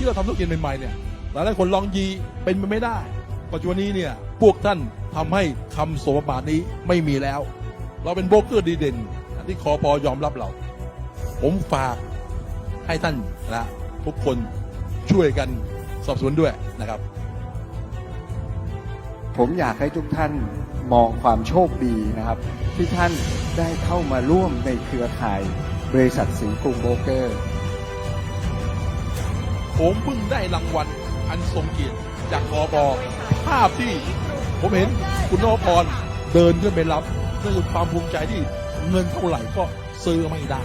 ที่เราทำธุรกิจใหม่ๆเนี่ยหลายหลายคนลองยีเป็นไปไม่ได้ ปัจจุบันนี้เนี่ยพวกท่านทำให้คำสมบาทนี้ไม่มีแล้ว เราเป็นโบรกเกอร์ดีเด่นที่คอปอยอมรับเรา ผมฝากให้ท่านนะทุกคนช่วยกันสอบสวนด้วยนะครับ ผมอยากให้ทุกท่านมองความโชคดีนะครับ ที่ท่านได้เข้ามาร่วมในเครือข่าย บริษัทสิงห์กรุงโบรกเกอร์ ผมเพิ่งได้รางวัลอันทรงเกียรติจากกอบอภาพที่ผมเห็นคุณนพพรเดินขึ้นไปรับนั่นคือความภูมิใจที่เงินเท่าไหร่ก็ซื้อไม่ได้